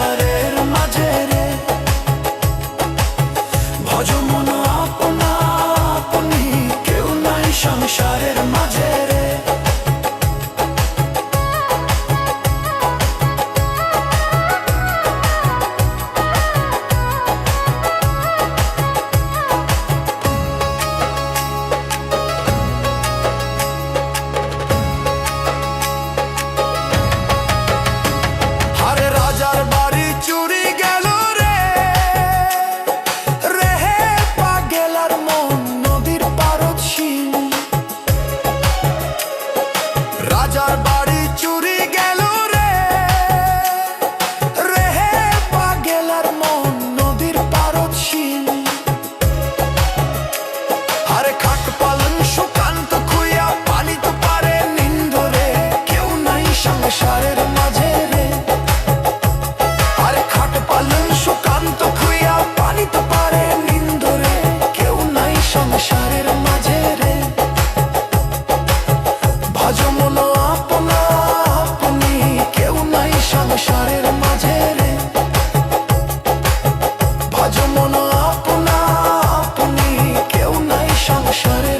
what বাড়ি চুরি shut it